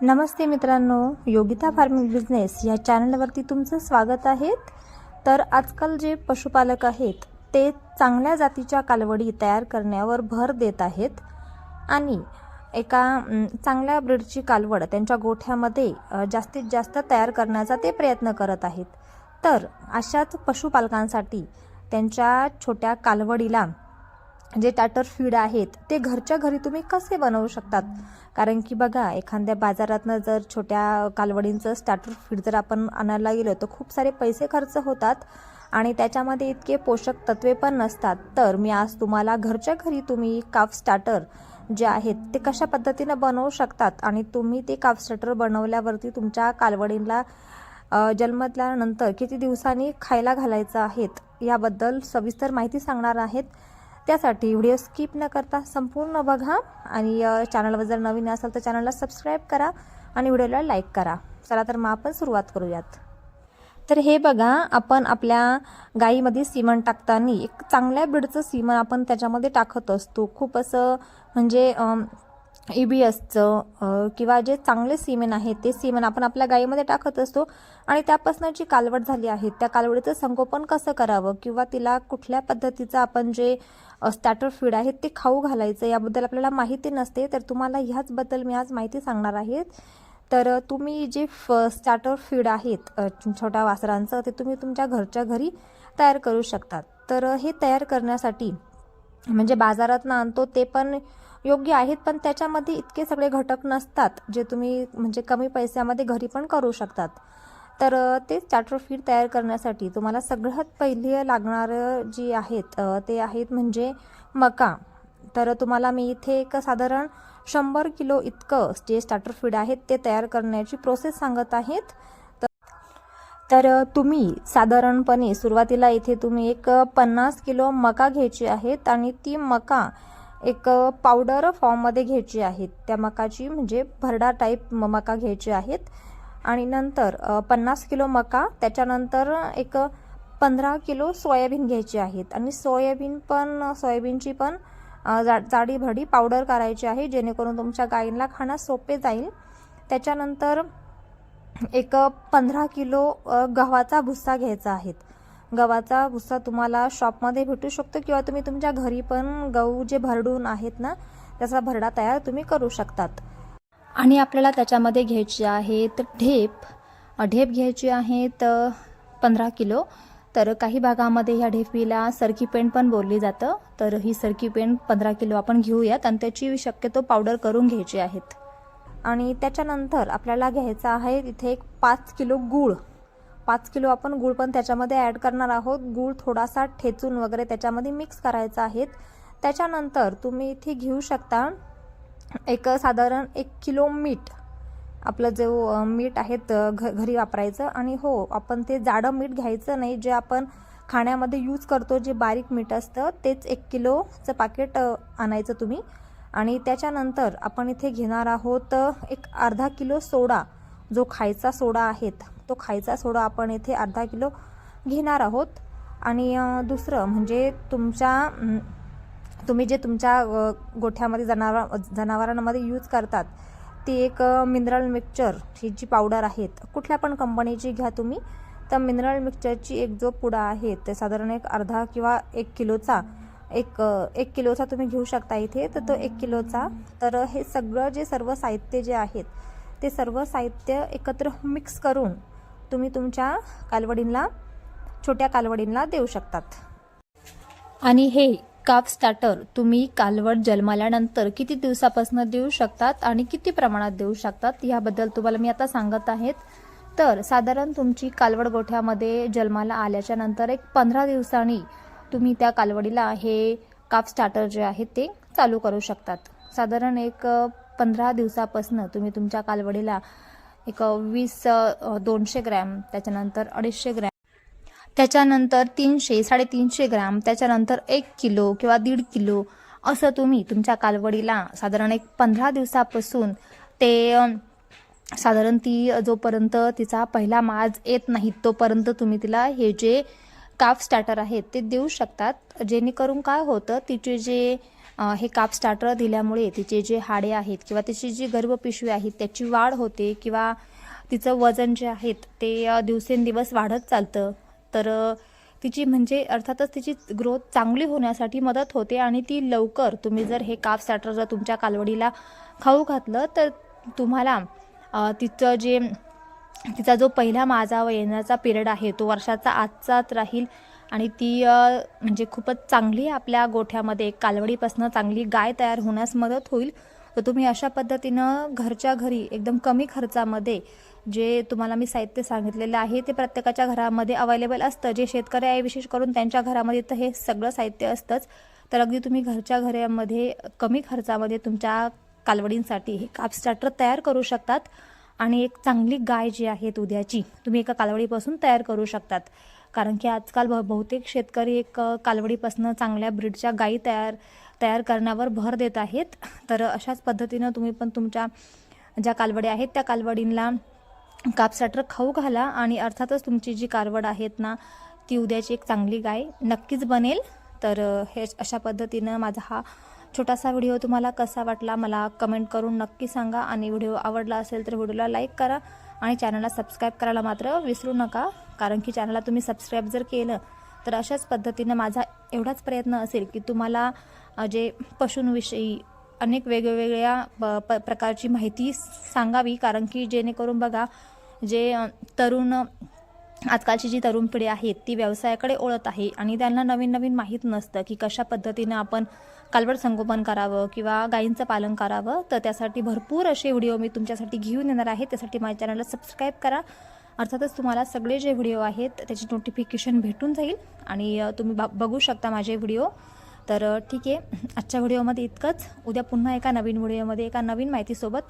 नमस्ते मित्रांनो Yogita farming business या चॅनलवरती तुमचं स्वागत आहे. तर आजकाल जे पशुपालक आहेत ते चांगल्या जातीच्या कालवडी तयार करण्यावर भर देत आहेत. आणि एका चांगल्या ब्रीडची कालवड त्यांच्या गोठ्यामध्ये जास्तीत जास्त तयार करण्याचा ते प्रयत्न करत आहेत. तर अशाच पशुपालकांसाठी त्यांच्या छोट्या कालवडीला जे टाटर फीड आहेत ते घरच्या घरी तुम्ही कसे बनवू शकतात? कारण की बघा एखाद्या बाजारातनं जर छोट्या कालवडींचं स्टार्टर फीड जर आपण आणायला गेलो तर खूप सारे पैसे खर्च होतात आणि त्याच्यामध्ये इतके पोषक तत्वे पण नसतात. तर मी आज तुम्हाला घरच्या घरी तुम्ही काफ स्टार्टर जे आहेत ते कशा पद्धतीनं बनवू शकतात? आणि तुम्ही ते काफ स्टार्टर बनवल्यावरती तुमच्या कालवडींना जन्मतल्यानंतर जन्मल्यानंतर किती दिवसांनी खायला घालायचं आहेत याबद्दल सविस्तर माहिती सांगणार आहेत. त्यासाठी व्हिडिओ स्किप न करता संपूर्ण बघा आणि चॅनलवर जर नवीन असाल तर चॅनलला सबस्क्राईब करा आणि व्हिडिओला लाईक करा. चला तर मग आपण सुरुवात करूयात. तर हे बघा आपण आपल्या गाईमध्ये सिमण टाकताना एक चांगल्या बीडचं सिमन आपण त्याच्यामध्ये टाकत असतो. खूप असं म्हणजे ई बी एसचं किंवा जे चांगले सीमेन आहेत ते सीमेन आपण आपल्या गाईमध्ये टाकत असतो आणि त्यापासून जी कालवड झाली आहे. त्या कालवडीचं संगोपन कसं करावं किंवा तिला कुठल्या पद्धतीचं आपण जे स्टार्टर फीड आहे ते खाऊ घालायचं याबद्दल आपल्याला माहिती नसते तर तुम्हाला ह्याचबद्दल मी आज माहिती सांगणार आहे. तर तुम्ही जे फ स्टार्टर फीड आहेत छोट्या वासरांचं ते तुम्ही तुमच्या घरच्या घरी तयार करू शकतात तर हे तयार करण्यासाठी म्हणजे बाजारातनं आणतो ते पण योग्य आहेत पण त्याच्यामध्ये इतके सगळे घटक नसतात जे तुम्ही म्हणजे कमी पैशामध्ये घरी पण करू शकतात. तर ते चार्टर फीड तयार करण्यासाठी तुम्हाला सगळ्यात पहिले लागणारं जी आहेत ते आहेत म्हणजे मका. तर तुम्हाला मी इथे एक साधारण शंभर किलो इतकं जे स्टार्टर फीड आहेत ते तयार करण्याची प्रोसेस सांगत आहेत. तर तुम्ही साधारणपणे सुरुवातीला इथे तुम्ही एक पन्नास किलो मका घ्यायची आहेत आणि ती मका एक पावडर फॉर्ममध्ये घ्यायची आहेत. त्या मकाची म्हणजे भरडा टाईप म- मका घ्यायची आहेत. आणि नंतर पन्नास किलो मका त्याच्यानंतर एक पंधरा किलो सोयाबीन घ्यायची आहेत. आणि सोयाबीन पण सोयाबीनची पण जा जाडीभडी पावडर करायची आहे जेणेकरून तुमच्या गायींना खाण्यास सोपे जाईल. त्याच्यानंतर एक पंधरा किलो गव्हाचा भुस्सा घ्यायचा आहे. गव्हाचा भुस्सा तुम्हाला शॉपमध्ये भेटू शकतो किंवा तुम्ही तुमच्या घरी पण गहू जे भरडून आहेत ना त्याचा भरडा तयार तुम्ही करू शकतात. आणि आपल्याला त्याच्यामध्ये घ्यायची आहेत ढेप. ढेप घ्यायची आहेत पंधरा किलो. तर काही भागामध्ये ह्या ढेपीला सरकी पेंट पण बोलली जातं. तर ही सरकी पेंट पंधरा किलो आपण घेऊयात आणि त्याची शक्यतो पावडर करून घ्यायची आहेत. आणि त्याच्यानंतर आपल्याला घ्यायचा आहे इथे एक पाच किलो गूळ. पाच किलो आपण गूळ पण त्याच्यामध्ये ॲड करणार आहोत. गूळ थोडासा ठेचून वगैरे त्याच्यामध्ये मिक्स करायचा आहे. त्याच्यानंतर तुम्ही इथे घेऊ शकता एक साधारण एक किलो मीठ. आपलं जो मीठ आहे त- घ घरी वापरायचं. आणि हो आपण ते जाडं मीठ घ्यायचं नाही. जे आपण खाण्यामध्ये यूज करतो जे बारीक मीठ असतं तेच एक किलोचं पाकिट आणायचं तुम्ही. आणि त्याच्यानंतर आपण इथे घेणार आहोत एक अर्धा किलो सोडा. जो खायचा सोडा आहेत. तो खायचा सोडा आपण इथे अर्धा किलो घेणार आहोत. आणि दुसरं म्हणजे तुमच्या तुम्ही जे तुमच्या गोठ्यामध्ये जनावर जनावरांमध्ये यूज करतात ती एक मिनरल मिक्सचर ही जी पावडर आहेत कुठल्या पण कंपनीची घ्या तुम्ही. तर मिनरल मिक्सचरची एक जो पुडा आहे ते साधारण एक अर्धा किंवा एक किलोचा एक एक किलोचा तुम्ही घेऊ शकता इथे. तर तो एक किलोचा. तर हे सगळं जे सर्व साहित्य जे आहेत ते सर्व साहित्य एकत्र मिक्स करून तुम्ही तुमच्या कालवडींना छोट्या कालवडींना देऊ शकतात. आणि हे काफ स्टार्टर तुम्ही कालवड जन्माल्यानंतर किती दिवसापासून देऊ शकतात आणि किती प्रमाणात देऊ शकतात याबद्दल तुम्हाला मी आता सांगत आहेत. तर साधारण तुमची कालवड गोठ्यामध्ये जन्माला आल्याच्यानंतर एक पंधरा दिवसांनी तुम्ही त्या कालवडीला हे काफ स्टार्टर जे आहे ते चालू करू शकतात. साधारण एक पंधरा दिवसापासून तुम्ही तुमच्या कालवडीला एक वीस दोनशे ग्रॅम त्याच्यानंतर अडीचशे ग्रॅम त्याच्यानंतर तीनशे साडेतीनशे ग्राम त्याच्यानंतर एक किलो किंवा दीड किलो असं तुम्ही तुमच्या कालवडीला साधारण एक पंधरा दिवसापासून ते साधारण ती जोपर्यंत तिचा पहिला माज येत नाही तोपर्यंत तुम्ही तिला हे जे काफ स्टार्टर आहेत ते देऊ शकतात. जेणेकरून काय होतं तिचे जे हे काप स्टार्टर दिल्यामुळे तिचे जे हाडे आहेत किंवा तिची जी गर्भपिशवी आहे त्याची वाढ होते किंवा तिचं वजन जे आहेत ते दिवसेंदिवस वाढत चालतं. तर तिची म्हणजे अर्थातच तिची ग्रोथ चांगली होण्यासाठी मदत होते आणि ती लवकर तुम्ही जर हे काप स्टार्टर जर तुमच्या कालवडीला खाऊ घातलं तर तुम्हाला तिचं जे तिचा जो पहिला माझा व येण्याचा पिरियड आहे तो वर्षाचा आजचाच राहील. आणि ती म्हणजे खूपच चांगली आपल्या गोठ्यामध्ये कालवडीपासून चांगली गाय तयार होण्यास मदत होईल. तर तुम्ही अशा पद्धतीनं घरच्या घरी एकदम कमी खर्चामध्ये जे तुम्हाला मी साहित्य सांगितलेलं आहे ते प्रत्येकाच्या घरामध्ये अवेलेबल असतं. जे शेतकरी आहे विशेष करून त्यांच्या घरामध्ये तर हे सगळं साहित्य असतंच. तर अगदी तुम्ही घरच्या घरामध्ये कमी खर्चामध्ये तुमच्या कालवडींसाठी हे काप स्टार्टर तयार करू शकतात. आणि एक चांगली गाय जी आहे उद्याची तुम्ही एका कालवडीपासून तयार करू शकतात. कारण की आजकाल ब बहुतेक शेतकरी एक कालवडीपासनं कालवडीपासून चांगल्या ब्रीडच्या गायी तयार तयार करण्यावर भर देत आहेत. तर अशाच पद्धतीनं तुम्ही पण तुमच्या ज्या कालवडी आहेत त्या कालवडींना कापसाटर खाऊ घाला आणि अर्थातच तुमची जी कालवड आहेत ना ती उद्याची एक चांगली गाय नक्कीच बनेल. तर हे अशा पद्धतीनं माझा हा छोटासा व्हिडिओ तुम्हाला कसा वाटला मला कमेंट करून नक्की सांगा. आणि व्हिडिओ आवडला असेल तर व्हिडिओला लाईक करा आणि चॅनलला सबस्क्राईब करायला मात्र विसरू नका. कारण की चॅनलला तुम्ही सबस्क्राईब जर केलं तर अशाच पद्धतीनं माझा एवढाच प्रयत्न असेल की तुम्हाला जे पशूंविषयी अनेक वेगवेगळ्या प- प- प्रकारची माहिती सांगावी कारण की जेणेकरून बघा जे तरुण आजकालची जी तरुण पिढी आहे ती व्यवसायाकडे ओळत आहे आणि त्यांना नवीन नवीन माहीत नसतं की कशा पद्धतीनं आपण कालवड संगोपन करावं किंवा गायींचं पालन करावं. तर त्यासाठी भरपूर असे व्हिडिओ मी तुमच्यासाठी घेऊन येणार आहे. त्यासाठी माझ्या चॅनलला सबस्क्राईब करा. अर्थातच तुम्हाला सगळे जे व्हिडिओ आहेत त्याची नोटिफिकेशन भेटून जाईल. आणि तुम्ही बा- बघू शकता माझे व्हिडिओ. तर ठीक आहे. आजच्या व्हिडिओमध्ये इतकंच. उद्या पुन्हा एका नवीन व्हिडिओमध्ये एका नवीन माहितीसोबत